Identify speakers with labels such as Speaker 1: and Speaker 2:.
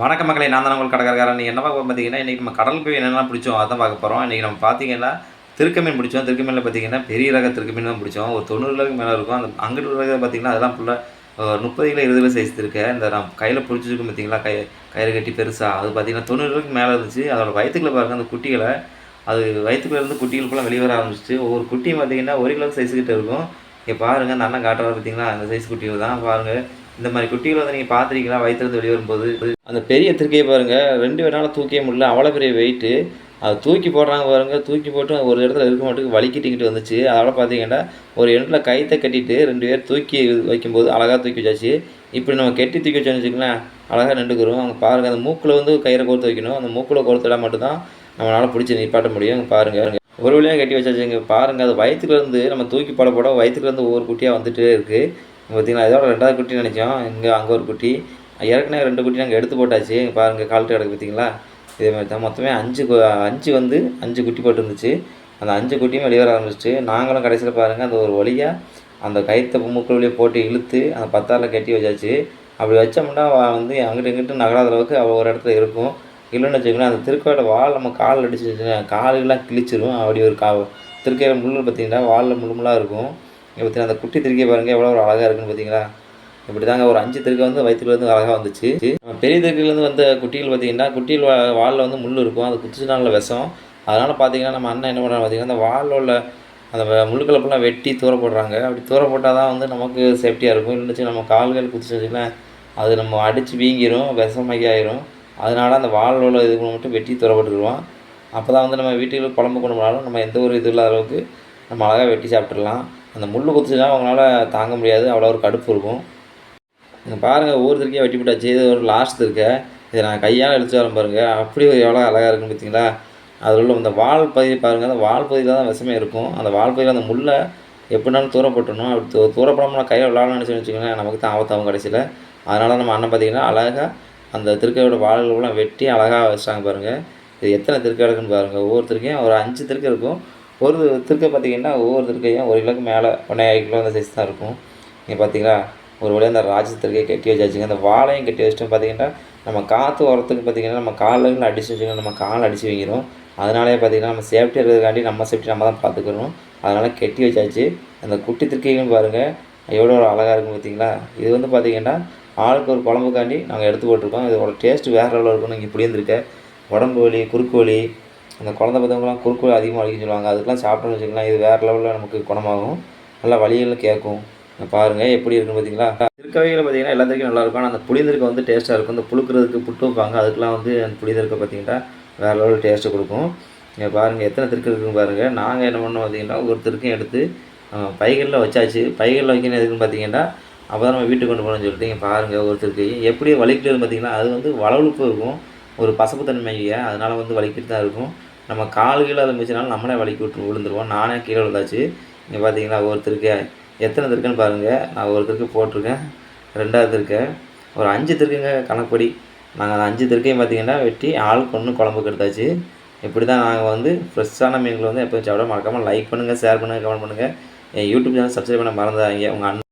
Speaker 1: வணக்க மக்களை நான் தான் உங்களுக்கு கடற்கரைக்காரன். நீங்கள் என்ன பார்க்க பார்த்தீங்கன்னா இன்றைக்கி நம்ம கடல் போய் என்னெல்லாம் பிடிச்சோம் அதான் பார்க்க போகிறோம் இன்றைக்கி நம்ம பார்த்தீங்கன்னா திருக்க மீன் பிடிச்சோம். திருக்கமீனில் பார்த்தீங்கன்னா பெரிய ரக திருக்கமீன் தான் பிடிச்சோம். ஒரு தொண்ணூறு மேலே இருக்கும். அந்த அங்கிட்டு ரகம் பார்த்தீங்கன்னா அதெல்லாம் ஃபுல்லாக முப்பது கிலோ இருபது கிலோ சைஸ் இருக்கு. இந்த நான் கையில் பிடிச்சிருக்கும் பார்த்தீங்களா கை கயிறு கட்டி பெருசாக அது பார்த்தீங்கன்னா தொண்ணூறு மேலே இருந்துச்சு. அதோட வயிற்றுக்குள்ள பாருங்கள் அந்த குட்டிகளை. அது வயிற்றுக்குள்ள இருந்து குட்டிகள் ஃபுல்லாக வெளியே வர ஆரம்பிச்சிச்சு ஒவ்வொரு குட்டியும் பார்த்தீங்கன்னா ஒரு கிலோ சைஸ் கிட்ட இருக்கும். இங்கே பாருங்கள் அந்த அண்ணன் காட்டுறாரு பார்த்தீங்களா அந்த சைஸ் குட்டிகள் தான். பாருங்கள் இந்த மாதிரி குட்டிகளை வந்து நீங்கள் பார்த்துருக்கீங்களா? வயிற்றுலேருந்து வெளியே வரும்போது? அந்த பெரிய திருக்கையை பாருங்கள் ரெண்டு பேரால தூக்கவே முடியல. அவ்வளோ பெரிய வெயிட்டு அது தூக்கி போடுறாங்க பாருங்கள் தூக்கி போட்டு ஒரு இடத்துல இருக்க மாட்டுக்கு வலிக்கிட்டிக்கிட்டு வந்துச்சு. அதோட பார்த்தீங்கன்னா ஒரு இடத்துல கைத்தை கட்டிட்டு ரெண்டு பேர் தூக்கி வைக்கும்போது அழகாக தூக்கி வச்சாச்சு. இப்படி நம்ம கெட்டி தூக்கி வச்சோம்னு வச்சுக்கலாம் அழகாக நின்றுக்கிறோம் அங்கே பாருங்கள் அந்த மூக்கில் வந்து கயிறை கோர்த்து வைக்கணும். அந்த மூக்கில் கோர்த்துட்டா மட்டும்தான் நம்மளால் பிடிச்சி நிப்பாட்ட முடியும். அங்கே பாருங்கள் ஒரு வழியாக கட்டி வச்சாச்சுங்க. பாருங்கள் அது வயிற்றுலேருந்து நம்ம தூக்கி போட போட வயிற்றுலேருந்து ஒவ்வொரு குட்டியாக வந்துகிட்டே இருக்குது பார்த்தீங்களா? இதோட ரெண்டாவது குட்டி நினைச்சோம். இங்கே அங்கே ஒரு குட்டி. ஏற்கனவே ரெண்டு குட்டி நாங்கள் எடுத்து போட்டாச்சு. பாருங்க கால்ட்டு கிடக்கு பார்த்தீங்களா? இதே மாதிரி தான். மொத்தமே அஞ்சு அஞ்சு வந்து அஞ்சு குட்டி போட்டு இருந்துச்சு அந்த அஞ்சு குட்டியும் வெளியே வர ஆரம்பிச்சிட்டு நாங்களும் கடைசியில் பாருங்கள் அந்த ஒரு வழியாக அந்த கயிற்றை மூக்கு வழியாக போட்டு இழுத்து அந்த பத்தாரில் கட்டி வச்சாச்சு. அப்படி வச்சோம்னா வந்து அங்கிட்டு இங்கிட்டு நகராத அளவுக்கு அவ்வளோ ஒரு இடத்துல இருக்கும். இல்லைன்னு வச்சுக்கோங்களேன் அந்த திருக்கையோட வால் நம்ம கால் அடிச்சு காலெல்லாம் கிழிச்சிரும். அப்படி ஒரு கா திருக்கையில் முள் பார்த்தீங்கன்னா வாலில் முழுமுள்ளாக இருக்கும். இங்கே பார்த்தீங்கன்னா அந்த குட்டி திருக்கி பாருங்கள் எவ்வளோ ஒரு அழகாக இருக்குன்னு பார்த்தீங்களா இப்படி தாங்க ஒரு அஞ்சு திருக்கை வந்து வயிற்றுலேருந்து அழகாக வந்துச்சு. பெரிய திருக்கிலேருந்து வந்த குட்டிகள் பார்த்தீங்கன்னா குட்டியில் வாலில் வந்து முள் இருக்கும் அது குத்துச்சுனால விஷம். அதனால் பார்த்தீங்கன்னா நம்ம அண்ணன் என்ன பண்ணுறாங்க பார்த்தீங்கன்னா அந்த வாலில் உள்ள அந்த வ- ஃபுல்லாக வெட்டி தூர போடுறாங்க. அப்படி தூர போட்டால் தான் வந்து நமக்கு சேஃப்டியாக இருக்கும். இல்லைச்சு நம்ம கால்கள் குத்துச்சுன்னா அது நம்ம அடித்து வீங்கிரும் விஷமாக்கி ஆயிரும். அதனால அந்த வாலில் உள்ள இது மட்டும் வெட்டி தூர போட்டுருவோம். அப்போ தான் வந்து நம்ம வீட்டுக்கு குழம்பு கொண்டு போனாலும் நம்ம எந்த ஒரு இது இல்லாத அளவுக்கு நம்ம அழகாக வெட்டி சாப்பிட்றலாம் அந்த முள் குத்துச்சுன்னா அவங்களால தாங்க முடியாது. அவ்வளோ ஒரு கடுப்பு இருக்கும். நீங்கள் பாருங்கள் ஊர் திருக்கையாக வெட்டி போட்டாச்சு. இது ஒரு லாஸ்ட் இருக்க இதை நான் கையால் எடுத்து வரேன் பாருங்கள் அப்படி ஒரு எவ்வளோ அழகாக இருக்குன்னு பார்த்தீங்களா அதில் உள்ள அந்த வால் பகுதி பாருங்கள் அந்த வால் பகுதியில் தான் விஷமே இருக்கும். அந்த வால் பகுதியில் அந்த முள்ளை எப்படினாலும் தூரப்பட்டணும் அப்படி தூ தூரப்படாமல் கையில் விளாடணும்னு நினச்சி வச்சுக்கோங்களேன். நமக்கு தான் ஆபத்தாகும் கடைசியில். அதனால் நம்ம அண்ணன் பார்த்தீங்கன்னா அழகாக அந்த திருக்கையோட வாள்களெலாம் வெட்டி அழகாக வச்சிட்டாங்க பாருங்கள் இது எத்தனை திருக்கை இருக்குன்னு பாருங்கள் ஒவ்வொரு ஒரு அஞ்சு திருக்கை இருக்கும். ஒரு திருக்கை பார்த்தீங்கன்னா ஒவ்வொரு திருக்கையும் ஒரு கிலோக்கு மேலே ஒன்றே கிலோ அந்த சைஸ் தான் இருக்கும். நீங்கள் பார்த்தீங்களா ஒரு வழியாக அந்த ராஜ திருக்கையை கட்டி வச்சாச்சுங்க. அந்த வாழையும் கட்டி வச்சுட்டு பார்த்தீங்கன்னா நம்ம காற்று வரத்துக்கு பார்த்தீங்கன்னா நம்ம காலில் அடிச்சு வச்சுக்கணும். நம்ம கால் அடிச்சு வைக்கிறோம் அதனாலே பார்த்தீங்கன்னா நம்ம சேஃப்டி இருக்கிறதுக்காண்டி நம்ம சேஃப்டி நம்ம தான் பார்த்துக்கணும் அதனால் கட்டி வச்சாச்சு. அந்த குட்டி திருக்கைகளும் பாருங்கள் எவ்வளோ ஒரு அழகாக இருக்கும் பார்த்தீங்களா இது வந்து பார்த்திங்கன்னா ஆளுக்கு ஒரு குழம்புக்காண்டி நாங்கள் எடுத்து போட்டிருக்கோம். இதோட டேஸ்ட் வேறு லெவலில் இருக்கும்னு இங்கே இப்படி இருந்திருக்க. உடம்பு வலி குறுக்கு வலி அந்த குழந்தை பார்த்தவங்களாம் குறுக்குள் அதிகமாக வலிக்குன்னு சொல்லுவாங்க. அதுக்கெலாம் சாப்பிட்டோம்னு வச்சுக்கலாம் இது வேறு லெவலில் நமக்கு குணமாகும். நல்லா வலிகளும் கேட்கும். பாருங்கள் பாருங்க. எப்படி இருக்குன்னு பார்த்தீங்களா? திருக்கவையில் பார்த்தீங்கன்னா எல்லாத்துக்கும் நல்லா இருக்கும். ஆனால் அந்த புளிந்திருக்க வந்து டேஸ்ட்டாக இருக்கும். இந்த புழுக்கிறதுக்கு புட்டு வைப்பாங்க. அதுக்கெலாம் வந்து அந்த புளிந்திருக்க பார்த்தீங்கன்னா வேறு லெவலில் டேஸ்ட்டு கொடுக்கும். இங்கே பாருங்கள் எத்தனை திருக்கு இருக்குன்னு பாருங்கள் நாங்கள் என்ன பண்ணோம் பார்த்தீங்கன்னா ஒரு திருக்கையும் எடுத்து பைகளில் வச்சாச்சு. பைகளில் வைக்கணும் எதுக்குன்னு பார்த்தீங்கன்னா அப்போ தான் நம்ம வீட்டுக்கு கொண்டு போகணும்னு சொல்லிட்டு இங்கே பாருங்கள் ஒரு திருக்கையும் எப்படி வலிக்கிட்டு பார்த்தீங்கன்னா அது வந்து வளவழுப்பு இருக்கும். ஒரு பசப்புத்தன்மையை அதனால் வந்து வலிக்கிட்டு தான் இருக்கும். நம்ம கால் கீழே அதை மிச்சினாலும் நம்மளே வலிக்கி விட்டு விழுந்துருவோம். நானே கீழே விழுந்தாச்சு. இங்கே பார்த்தீங்களா ஒருத்தருக்கு எத்தனை திருக்குன்னு பாருங்கள் நான் ஒரு திருக்கு போட்டிருக்கேன். ரெண்டாவது திருக்க. ஒரு அஞ்சு திருக்குங்க கணக்குப்படி. நாங்கள் அந்த அஞ்சு திருக்கையும் பார்த்தீங்கன்னா வெட்டி ஆளுக்கு ஒன்று குழம்புக்கு எடுத்தாச்சு இப்படி தான் நாங்கள் வந்து ஃப்ரெஷ்ஷான மீன்களை வந்து எப்போ சாப்பிட மறக்காமல் லைக் பண்ணுங்கள் ஷேர் பண்ணுங்கள் கமெண்ட் பண்ணுங்கள் என் யூடியூப் சேனல் சப்ஸ்கிரைப் பண்ண மறந்துடாதீங்க. உங்கள் அண்ணன்